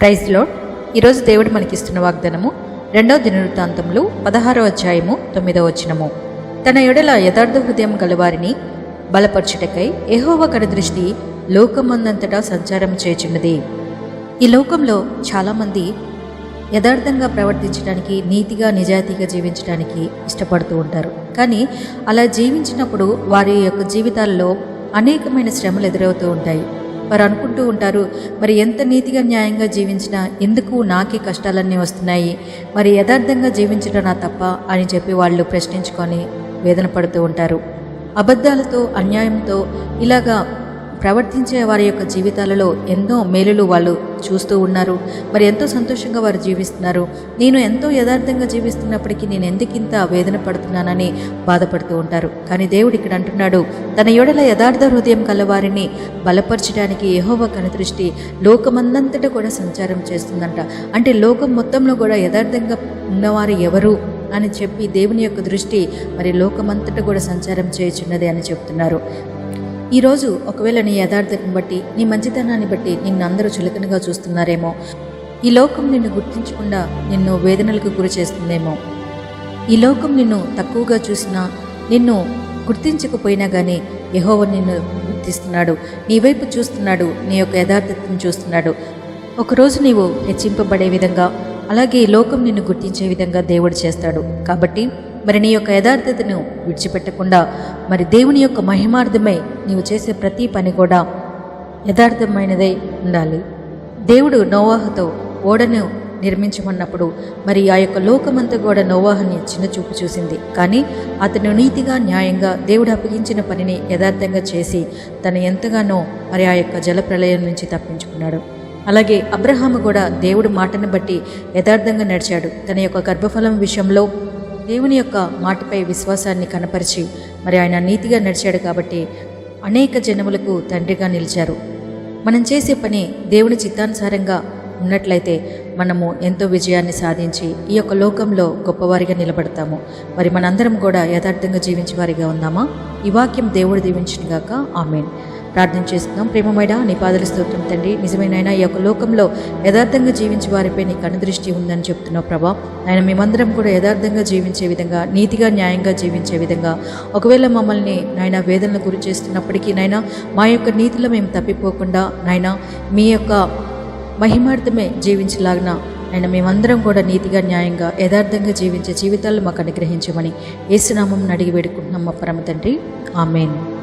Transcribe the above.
ప్రైజ్లో ఈరోజు దేవుడు మనకిస్తున్న వాగ్దానము రెండవ దినవృత్తాంతములు పదహారవ అధ్యాయము తొమ్మిదవ వచనము. తన ఎడల యథార్థ హృదయం గలవారిని బలపరచుటకై ఎహోవ దృష్టి లోకమందంతటా సంచారం చేచున్నది ఈ లోకంలో చాలామంది యథార్థంగా ప్రవర్తించడానికి నీతిగా నిజాయితీగా జీవించడానికి ఇష్టపడుతూ ఉంటారు. కానీ అలా జీవించినప్పుడు వారి యొక్క జీవితాల్లో అనేకమైన శ్రమలు ఎదురవుతూ ఉంటాయి. వారు అనుకుంటూ ఉంటారు మరి ఎంత నీతిగా న్యాయంగా జీవించినా ఎందుకు నాకే కష్టాలన్నీ వస్తున్నాయి? మరి యథార్థంగా జీవించడం నా తప్ప? అని చెప్పి వాళ్ళు ప్రశ్నించుకొని వేదన పడుతూ ఉంటారు. అబద్ధాలతో అన్యాయంతో ఇలాగా ప్రవర్తించే వారి యొక్క జీవితాలలో ఎన్నో మేలులు వాళ్ళు చూస్తూ ఉన్నారు. మరి ఎంతో సంతోషంగా వారు జీవిస్తున్నారు. నేను ఎంతో యథార్థంగా జీవిస్తున్నప్పటికీ నేను ఎందుకింత వేదన పడుతున్నానని బాధపడుతూ ఉంటారు. కానీ దేవుడు ఇక్కడ అంటున్నాడు తన యొడల యథార్థ హృదయం కలవారిని బలపరచడానికి యహోవ కనుదృష్టి లోకమందంతటా కూడా సంచారం చేస్తుందంట. అంటే లోకం మొత్తంలో కూడా యథార్థంగా ఉన్నవారు ఎవరు అని చెప్పి దేవుని యొక్క దృష్టి మరి లోకమంతటా కూడా సంచారం చేయుచున్నది అని చెప్తున్నారు. ఈరోజు ఒకవేళ నీ యథార్థతను బట్టి నీ మంచితనాన్ని బట్టి నిన్ను అందరూ చులకనగా చూస్తున్నారేమో. ఈ లోకం నిన్ను గుర్తించకుండా నిన్ను వేదనలకు గురి చేస్తుందేమో. ఈ లోకం నిన్ను తక్కువగా చూసినా నిన్ను గుర్తించకపోయినా కానీ యహోవ నిన్ను గుర్తిస్తున్నాడు. నీ వైపు చూస్తున్నాడు నీ యొక్క యథార్థతను చూస్తున్నాడు. ఒకరోజు నీవు హెచ్చింపబడే విధంగా అలాగే ఈ లోకం నిన్ను గుర్తించే విధంగా దేవుడు చేస్తాడు. కాబట్టి మరి నీ యొక్క యథార్థతను విడిచిపెట్టకుండా మరి దేవుని యొక్క మహిమార్థమై నీవు చేసే ప్రతి పని కూడా యథార్థమైనదై ఉండాలి. దేవుడు నోవాహతో ఓడను నిర్మించమన్నప్పుడు మరి ఆ యొక్క లోకమంతా కూడా నోవాహని చిన్న చూపు చూసింది. కానీ అతను నీతిగా న్యాయంగా దేవుడు అప్పగించిన పనిని యథార్థంగా చేసి తను ఎంతగానో మరి ఆ యొక్క జలప్రలయం నుంచి తప్పించుకున్నాడు. అలాగే అబ్రహాము కూడా దేవుడు మాటను బట్టి యథార్థంగా నడిచాడు. తన యొక్క గర్భఫలం విషయంలో దేవుని యొక్క మాటపై విశ్వాసాన్ని కనపరిచి మరి ఆయన నీతిగా నడిచాడు కాబట్టి అనేక జనములకు తండ్రిగా నిలిచారు. మనం చేసే పని దేవుని చిత్తానుసారంగా ఉన్నట్లయితే మనము ఎంతో విజయాన్ని సాధించి ఈ యొక్క లోకంలో గొప్పవారిగా నిలబడతాము. మరి మనందరం కూడా యథార్థంగా జీవించేవారిగా ఉందామా ఈ వాక్యం దేవుడు దీవించినగాక. ఆమెన్. ప్రార్థన చేస్తున్నాం. ప్రేమమైన నీ పాదల స్తోత్రం తండ్రి. నిజమైన ఈ యొక్క లోకంలో యథార్థంగా జీవించే వారిపై నీ కనుదృష్టి ఉందని చెప్తున్నావు ప్రభా. ఆయన మేమందరం కూడా యథార్థంగా జీవించే విధంగా నీతిగా న్యాయంగా జీవించే విధంగా ఒకవేళ మమ్మల్ని నాయన వేదనలు గురి చేస్తున్నప్పటికీ నాయన మా యొక్క నీతిలో మేము తప్పిపోకుండా నాయన మీ యొక్క మహిమార్థమే జీవించలాగిన ఆయన మేమందరం కూడా నీతిగా న్యాయంగా యథార్థంగా జీవించే జీవితాలు మాకు అనుగ్రహించమని ఏసునామం అడిగి వేడుకుంటున్నాం మా పరమ తండ్రి. ఆమెను.